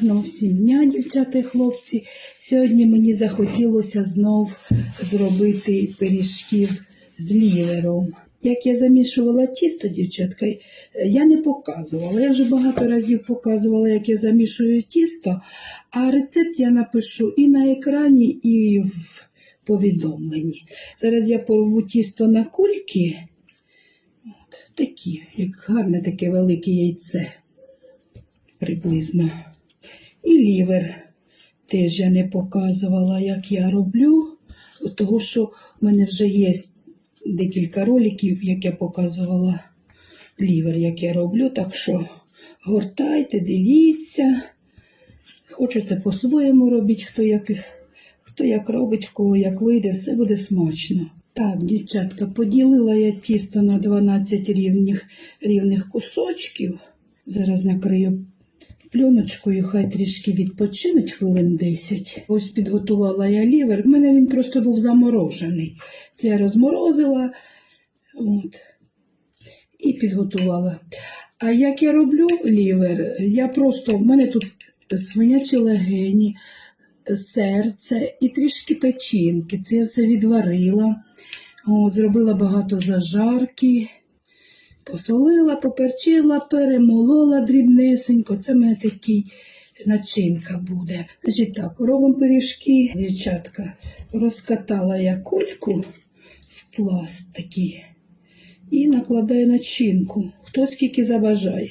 Гарного всім дня, дівчата і хлопці. Сьогодні мені захотілося знов зробити пиріжків з лівером. Як я замішувала тісто, дівчатка, е, я не показувала. Я вже багато разів показувала, як я замішую тісто, а рецепт я напишу і на екрані, і в повідомленні. Зараз я порву тісто на кульки. От, такі, як гарне таке велике яйце приблизно. І лівер теж я не показувала, як я роблю, того що в мене вже є декілька роликів, як я показувала лівер, як я роблю. Так що гортайте, дивіться. Хочете по-своєму робіть, хто як, хто як робить, в кого як вийде, все буде смачно. Так, дівчатка, поділила я тісто на 12 рівних, рівних кусочків. Зараз накрию пленочкою, хай трішки відпочинуть хвилин 10. Ось підготувала я лівер. В мене він просто був заморожений. Це я розморозила от, і підготувала. А як я роблю лівер, я просто, в мене тут свинячі легені, серце і трішки печінки. Це я все відварила. От, зробила багато зажарки. Посолила, поперчила, перемолола дрібнесенько. Це мене такий начинка буде. Значить так, робимо пиріжки, дівчатка. Розкатала я кульку в пласт такий і накладаю начинку. Хто скільки забажає.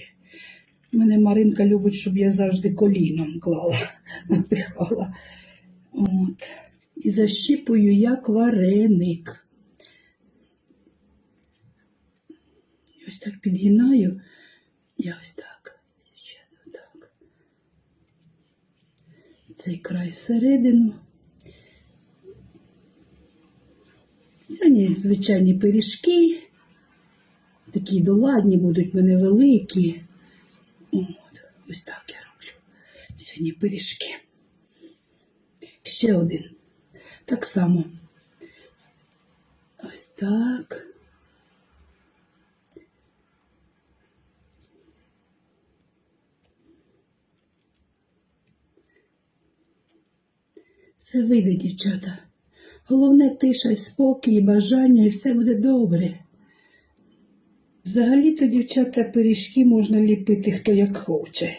Мене Маринка любить, щоб я завжди коліном клала, напихала. От. І защіпую як вареник. Ось так підгинаю. Я ось так. Дівчата, отак. Цей край всередину. Сьогодні звичайні пиріжки. Такі доладні будуть мене великі. От, ось так я роблю. Сьогодні пиріжки. Ще один. Так само. Ось так. Все вийде, дівчата. Головне тиша спокій, і бажання, і все буде добре. Взагалі-то, дівчата, пиріжки можна ліпити хто як хоче.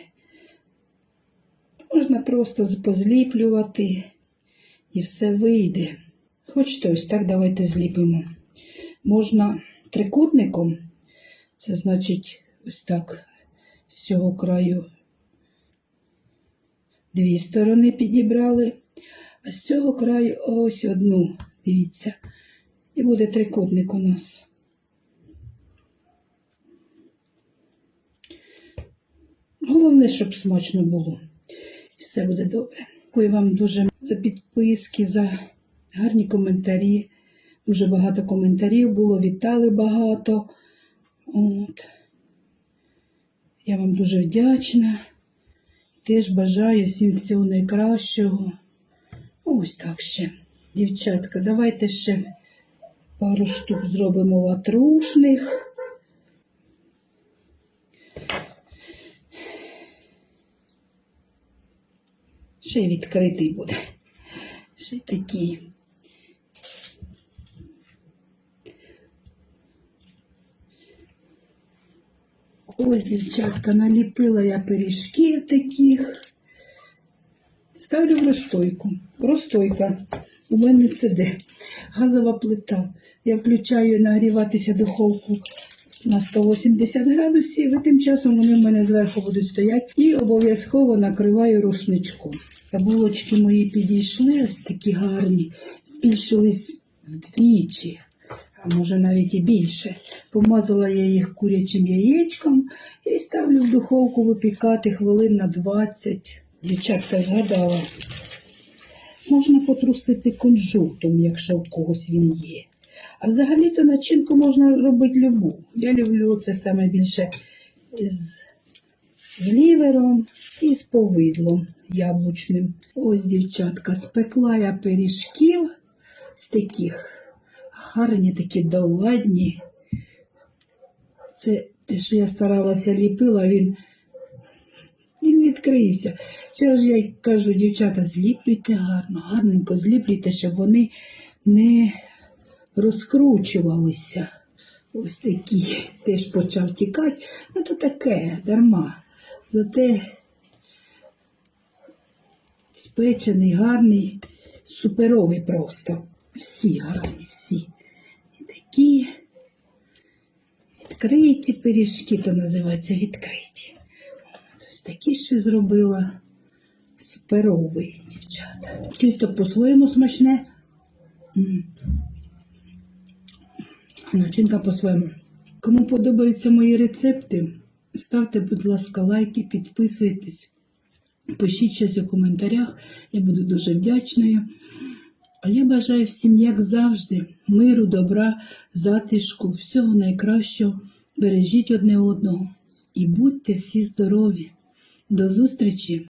Можна просто позліплювати і все вийде. Хочете ось так давайте зліпимо. Можна трикутником, це значить ось так з цього краю дві сторони підібрали, а з цього краю ось одну, дивіться, і буде трикутник у нас. Головне, щоб смачно було. Все буде добре. Дякую вам дуже за підписки, за гарні коментарі. Дуже багато коментарів було, вітали багато. От. Я вам дуже вдячна. Теж бажаю всім всього найкращого. Ось так ще. Дівчатка, давайте ще пару штук зробимо ватрушних. Ще відкритий буде. Ще й такий. Ось, дівчатка, наліпила я пиріжків таких. Ставлю в розстойку. Розстойка. У мене це де? Газова плита. Я включаю нагріватися духовку на 180 градусів, і тим часом вони в мене зверху будуть стояти. І обов'язково накриваю рушничком. Булочки мої підійшли, ось такі гарні, збільшились вдвічі, а може навіть і більше. Помазала я їх курячим яєчком і ставлю в духовку випікати хвилин на 20. Дівчатка згадала. Можна потрусити кунжутом, якщо в когось він є. А взагалі-то начинку можна робити любу. Я люблю це саме більше з, з лівером і з повидлом яблучним. Ось, дівчатка, спекла я пиріжків з таких гарні, такі доладні. Це те, що я старалася ліпила, він, він відкрився. Ще ж я кажу, дівчата, зліплюйте гарно, гарненько зліплюйте, щоб вони не розкручувалися. Ось такі теж почав тікати. Ну то таке, дарма. Зате спечений, гарний, суперовий просто. Всі гарні, всі. І такі відкриті пиріжки, то називаються відкриті. Ось такі ще зробила. Суперовий, дівчата. Тісто по-своєму смачне. Начинка по-своєму. Кому подобаються мої рецепти, ставте, будь ласка, лайки, підписуйтесь. Пишіть щось у коментарях, я буду дуже вдячною. А я бажаю всім, як завжди, миру, добра, затишку, всього найкращого. Бережіть одне одного і будьте всі здорові. До зустрічі!